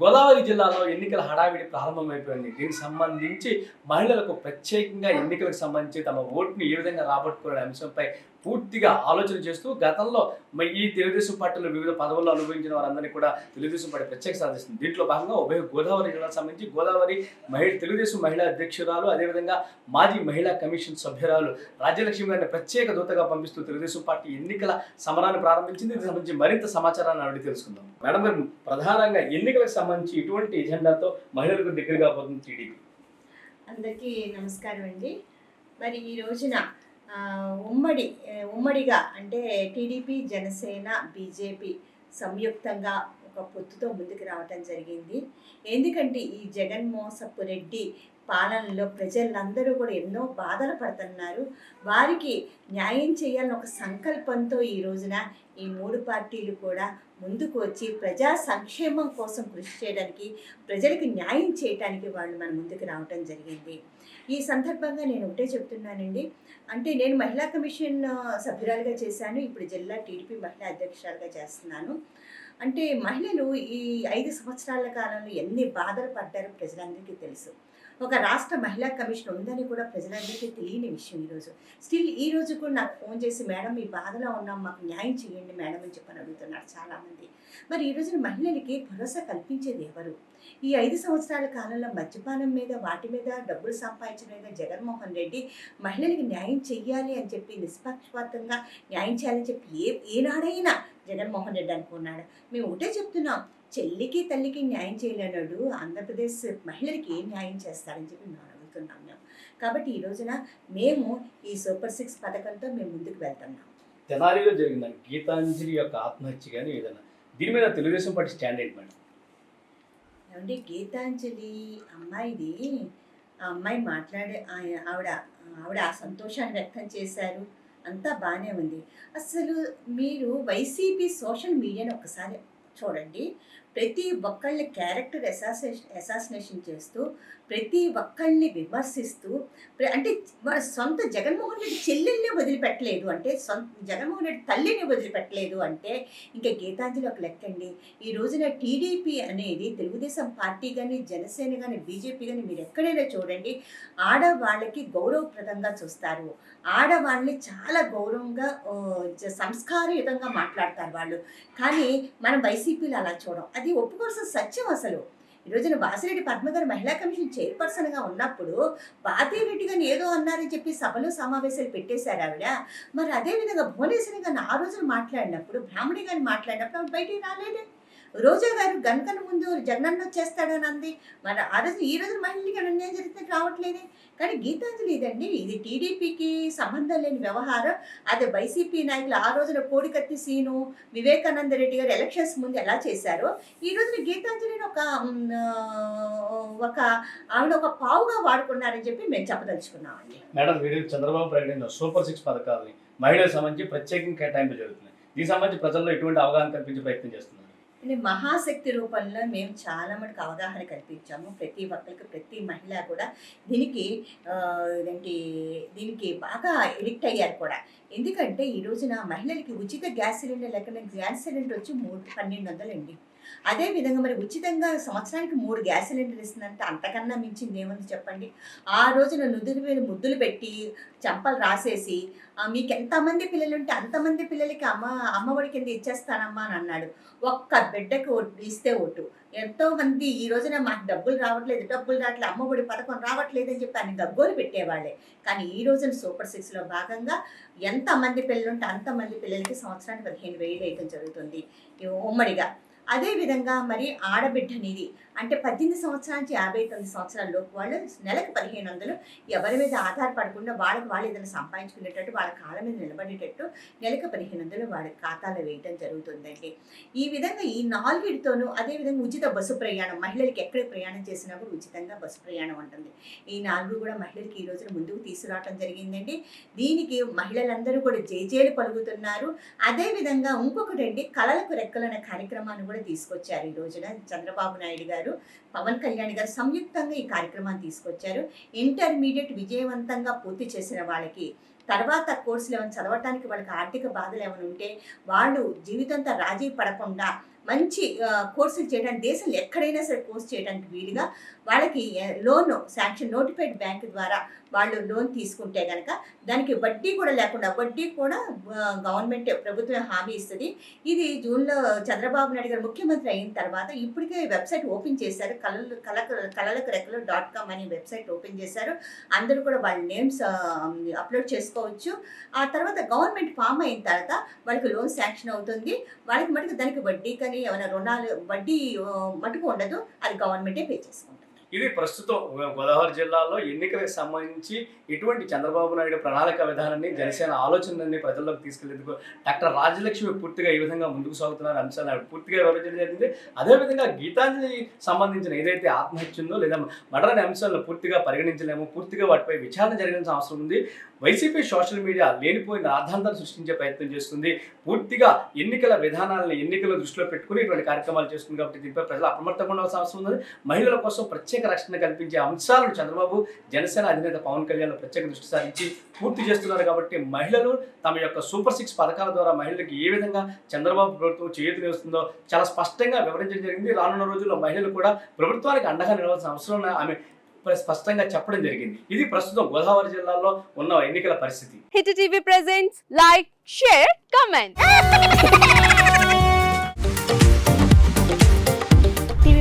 గోదావరి జిల్లాలో ఎన్నికల హడావిడి ప్రారంభమైపోయింది. దీనికి సంబంధించి మహిళలకు ప్రత్యేకంగా ఎన్నికలకు సంబంధించి తమ ఓటుని ఏ విధంగా రాబట్టుకునే అంశంపై పూర్తిగా ఆలోచన చేస్తూ గతంలో ఈ తెలుగుదేశం పార్టీలో వివిధ పదవుల్లో అనుభవించిన వారందరినీ కూడా తెలుగుదేశం పార్టీ ప్రత్యేక సాధిస్తుంది. దీంట్లో భాగంగా ఉభయ గోదావరి జిల్లాకు సంబంధించి గోదావరి మహిళ తెలుగుదేశం మహిళా అధ్యక్షురాలు అదేవిధంగా మాజీ మహిళా కమిషన్ సభ్యురాలు రాజ్యలక్ష్మి గారిని ప్రత్యేక దూతగా పంపిస్తూ తెలుగుదేశం పార్టీ ఎన్నికల సమరాన్ని ప్రారంభించింది. దీనికి సంబంధించి మరింత సమాచారాన్ని అడిగి తెలుసుకుందాం. మేడం గారు ప్రధానంగా ఎన్నికలకు సంబంధించి ఇటువంటి ఎజెండాతో మహిళలకు దగ్గరగా పోతుంది టీడీపీ. అందరికీ నమస్కారం అండి. మరి ఈ రోజున ఉమ్మడి ఉమ్మడిగా అంటే టీడీపీ జనసేన బీజేపీ సంయుక్తంగా ఒక పొత్తుతో ముందుకు రావటం జరిగింది. ఎందుకంటే ఈ జగన్మోసపు రెడ్డి పాలనలో ప్రజలందరూ కూడా ఎన్నో బాధలు పడుతున్నారు. వారికి న్యాయం చేయాలని ఒక సంకల్పంతో ఈ రోజున ఈ మూడు పార్టీలు కూడా ముందుకు వచ్చి ప్రజా సంక్షేమం కోసం కృషి చేయడానికి ప్రజలకు న్యాయం చేయడానికి వాళ్ళు మన ముందుకు రావటం జరిగింది. ఈ సందర్భంగా నేను ఒకటే చెప్తున్నానండి. అంటే నేను మహిళా కమిషన్ సభ్యురాలుగా చేశాను. ఇప్పుడు జిల్లా టీడీపీ మహిళా అధ్యక్షురాలుగా చేస్తున్నాను. అంటే మహిళలు ఈ ఐదు సంవత్సరాల కాలంలో ఎన్ని బాధలు పడ్డారో ప్రజలందరికీ తెలుసు. ఒక రాష్ట్ర మహిళా కమిషన్ ఉందని కూడా ప్రజలందరికీ తెలియని విషయం ఈరోజు. స్టిల్ ఈ రోజు కూడా నాకు ఫోన్ చేసి మేడం మీ బాధలో ఉన్నాం మాకు న్యాయం చేయండి మేడం అని చెప్పని అడుగుతున్నారు చాలామంది. మరి ఈ రోజున మహిళలకి భరోసా కల్పించేది ఎవరు? ఈ ఐదు సంవత్సరాల కాలంలో మద్యపానం మీద వాటి మీద డబ్బులు సంపాదించడం మీద జగన్మోహన్ రెడ్డి మహిళలకి న్యాయం చెయ్యాలి అని చెప్పి నిష్పక్షపాతంగా న్యాయం చేయాలని చెప్పి ఏ ఏనాడైనా జగన్మోహన్ రెడ్డి అనుకున్నాడు. మేము ఒకటే చెప్తున్నాం చెల్లికి తల్లికి న్యాయం చేయలేనాడు ఆంధ్రప్రదేశ్ మహిళలకి ఏం న్యాయం చేస్తారని చెప్పి మేము అడుగుతున్నాం మేము. కాబట్టి ఈ రోజున మేము ఈ సూపర్ సిక్స్ పథకంతో మేము ముందుకు వెళ్తున్నాం. తెనాలిలో జరిగిన గీతాంజలి యొక్క ఆత్మహత్య కానీ ఏదైనా దీని మీద తెలుగుదేశం పార్టీ స్టాండ్ ఏంటి మేడం? ఏమండి గీతాంజలి అమ్మాయిది ఆ అమ్మాయి మాట్లాడే ఆవిడ ఆవిడ ఆ సంతోషాన్ని వ్యక్తం చేశారు. అంతా బాగానే ఉంది. అసలు మీరు వైసీపీ సోషల్ మీడియాని ఒకసారి చూడండి. ప్రతి ఒక్కళ్ళని క్యారెక్టర్ అసాసినేషన్ అసాసినేషన్ చేస్తూ ప్రతి ఒక్కళ్ళని విమర్శిస్తూ ప్ర- అంటే మన సొంత జగన్మోహన్ రెడ్డి చెల్లెల్ని వదిలిపెట్టలేదు అంటే సొంత జగన్మోహన్ రెడ్డి తల్లిని వదిలిపెట్టలేదు అంటే ఇంకా గీతాంజలి ఒక లెక్కండి. ఈ రోజున టీడీపీ అనేది తెలుగుదేశం పార్టీ కానీ జనసేన కానీ బీజేపీ కానీ మీరు ఎక్కడైనా చూడండి ఆడవాళ్ళకి గౌరవప్రదంగా చూస్తారు. ఆడవాళ్ళని చాలా గౌరవంగా సంస్కారయుతంగా మాట్లాడతారు వాళ్ళు. కానీ మనం వైసీపీలో అలా చూడం. అది ఒప్పుకోవాల్సిన సత్యం అసలు. ఈ రోజున వాసిరెడ్డి పద్మ మహిళా కమిషన్ చైర్పర్సన్గా ఉన్నప్పుడు రెడ్డి గారిని ఏదో అన్నారని చెప్పి సభలు సమావేశాలు పెట్టేశారు ఆవిడ. మరి అదేవిధంగా భువనేశ్వరి గారిని ఆ రోజున మాట్లాడినప్పుడు బ్రాహ్మణి గారిని మాట్లాడినప్పుడు ఆవిడ బయటికి రాలేదే? రోజా గారు గనకన ముందు జగనన్న వచ్చేస్తాడని అంది. మన ఆ రోజు ఈ రోజు మహిళలకి అన్యాయం జరిగితే రావట్లేదే? కానీ గీతాంజలి ఇదండి. ఇది టీడీపీకి సంబంధం లేని వ్యవహారం. అదే వైసీపీ నాయకులు ఆ రోజున కోడికత్తి సీను వివేకానంద రెడ్డి గారు ఎలక్షన్స్ ముందు ఎలా చేశారో ఈ రోజున గీతాంజలిని ఒక ఒక ఆవిడ ఒక పావుగా వాడుకున్నారని చెప్పి మేము చెప్పదలుచుకున్నామండి. మేడం వీరు చంద్రబాబు ప్రకటించిన సూపర్ సిక్స్ పథకాలని మహిళలకు సంబంధించి ప్రత్యేకంగా కేటాయింపు జరుగుతుంది దీనికి సంబంధించి ప్రజల్లో ఎటువంటి అవగాహన కల్పించే ప్రయత్నం చేస్తున్నారు? అంటే మహాశక్తి రూపంలో మేము చాలా మటుకు అవగాహన కల్పించాము. ప్రతి ఒక్కరికి ప్రతి మహిళ కూడా దీనికి ఏంటి ఇదేంటి దీనికి బాగా ఎడిక్ట్ అయ్యారు కూడా. ఎందుకంటే ఈ రోజున మహిళలకి ఉచిత గ్యాస్ సిలిండర్ లెక్కన గ్యాస్ సిలిండర్ వచ్చి మూడు పన్నెండు వందలండి. అదే విధంగా మరి ఉచితంగా సంవత్సరానికి మూడు గ్యాస్ సిలిండర్ ఇస్తుందంటే అంతకన్నా మించింది ఏముంది చెప్పండి? ఆ రోజున నుదురు మీద ముద్దులు పెట్టి చంపలు రాసేసి మీకు ఎంతమంది పిల్లలు ఉంటే అంతమంది పిల్లలకి అమ్మ అమ్మఒడి కింద ఇచ్చేస్తానమ్మా అని అన్నాడు. ఒక్క బిడ్డకు ఇస్తే ఓటు ఎంతో మంది ఈ రోజున మాకు డబ్బులు రావట్లేదు డబ్బులు రావట్లేదు అమ్మఒడి పథకం రావట్లేదు అని చెప్పి అన్ని గగ్గోలు పెట్టేవాళ్ళే. కానీ ఈ రోజున సూపర్ సిక్స్లో భాగంగా ఎంతమంది పిల్లలు ఉంటే అంతమంది పిల్లలకి సంవత్సరానికి పదిహేను వేలు వేయడం జరుగుతుంది. ఉమ్మడిగా. అదేవిధంగా మరి ఆడబిడ్డ నిధి అంటే పద్దెనిమిది సంవత్సరాల నుంచి యాభై తొమ్మిది సంవత్సరాల లోపు వాళ్ళు నెలకు పదిహేను వందలు ఎవరి మీద ఆధారపడకుండా వాళ్ళకి వాళ్ళు ఏదైనా సంపాదించుకునేటట్టు వాళ్ళ కాళ్ళ మీద నిలబడేటట్టు నెలకు పదిహేను వందలు వాళ్ళ ఖాతాలో వేయటం జరుగుతుందండి. ఈ విధంగా ఈ నాలుగిటితోనూ అదేవిధంగా ఉచిత బస్సు ప్రయాణం మహిళలకి ఎక్కడ ప్రయాణం చేసినా కూడా ఉచితంగా బస్సు ప్రయాణం ఉంటుంది. ఈ నాలుగు కూడా మహిళలకి ఈ రోజున ముందుకు తీసుకురావడం జరిగిందండి. దీనికి మహిళలందరూ కూడా జేజేలు పలుకుతున్నారు. అదేవిధంగా ఇంకొకటండి కళలకు రెక్కలనే కార్యక్రమాన్ని కూడా తీసుకొచ్చారు. ఈ రోజున చంద్రబాబు నాయుడు గారు పవన్ కళ్యాణ్ గారు సంయుక్తంగా ఈ కార్యక్రమాన్ని తీసుకొచ్చారు. ఇంటర్మీడియట్ విజయవంతంగా పూర్తి చేసిన వాళ్ళకి తర్వాత కోర్సులు ఏమైనా చదవటానికి వాళ్ళకి ఆర్థిక బాధలు ఏమైనా ఉంటే వాళ్ళు జీవితంతో రాజీ పడకుండా మంచి కోర్సులు చేయడానికి దేశంలో ఎక్కడైనా సరే కోర్స్ చేయడానికి వీలుగా వాళ్ళకి లోన్ శాంక్షన్ నోటిఫైడ్ బ్యాంక్ ద్వారా వాళ్ళు లోన్ తీసుకుంటే కనుక దానికి వడ్డీ కూడా లేకుండా వడ్డీ కూడా గవర్నమెంట్ ప్రభుత్వం హామీ ఇస్తుంది. ఇది జూన్లో చంద్రబాబు నాయుడు గారు ముఖ్యమంత్రి అయిన తర్వాత ఇప్పటికే వెబ్సైట్ ఓపెన్ చేశారు. కళలు కళ కళలకు రెక్కలు డాట్ కామ్ అనే వెబ్సైట్ ఓపెన్ చేశారు. అందరూ కూడా వాళ్ళ నేమ్స్ అప్లోడ్ చేసుకోవచ్చు. ఆ తర్వాత గవర్నమెంట్ ఫామ్ అయిన తర్వాత వాళ్ళకి లోన్ శాంక్షన్ అవుతుంది. వాళ్ళకి మటుకు దానికి వడ్డీ కానీ ఏమైనా రుణాలు వడ్డీ మటుకు ఉండదు. అది గవర్నమెంటే పే చేసుకుంటుంది ఇది ప్రస్తుతం గోదావరి జిల్లాలో ఎన్నికలకు సంబంధించి ఎటువంటి చంద్రబాబు నాయుడు ప్రణాళిక విధానాన్ని జనసేన ఆలోచనని ప్రజల్లోకి తీసుకెళ్ళేందుకు డాక్టర్ రాజలక్ష్మి పూర్తిగా ఈ విధంగా ముందుకు సాగుతున్నారు అంశాలను ఆవిడ పూర్తిగా వివరించడం జరిగింది. అదేవిధంగా గీతాంజలి సంబంధించిన ఏదైతే ఆత్మహత్య ఉందో లేదా మర్డర్ అనే అంశాలను పూర్తిగా పరిగణించలేము పూర్తిగా వాటిపై విచారణ జరగాల్సిన అవసరం ఉంది. వైసీపీ సోషల్ మీడియా లేనిపోయిన రాద్ధాంతాలు సృష్టించే ప్రయత్నం చేస్తుంది. పూర్తిగా ఎన్నికల విధానాలను ఎన్నికల దృష్టిలో పెట్టుకుని ఇటువంటి కార్యక్రమాలు చేస్తుంది కాబట్టి దీనిపై ప్రజలు అప్రమత్తంగా ఉండాల్సిన అవసరం ఉంది మహిళల కోసం ప్రత్యేక రక్షణ కల్పించే అంశాలను చంద్రబాబు జనసేన అధినేత పవన్ కళ్యాణ్ ప్రత్యేక దృష్టి సారించి పూర్తి చేస్తున్నారు కాబట్టి మహిళలు తమ యొక్క సూపర్ సిక్స్ పథకాల ద్వారా మహిళలకు ఏ విధంగా చంద్రబాబు ప్రభుత్వం చేయూతనిస్తుందో చాలా స్పష్టంగా వివరించడం జరిగింది. రానున్న రోజుల్లో మహిళలు కూడా ప్రభుత్వానికి అండగా నిలవాల్సిన అవసరం ఆమె స్పష్టంగా చెప్పడం జరిగింది. ఇది ప్రస్తుతం గోదావరి జిల్లాలో ఉన్న ఎన్నికల పరిస్థితి. Hit TV presents like share comment.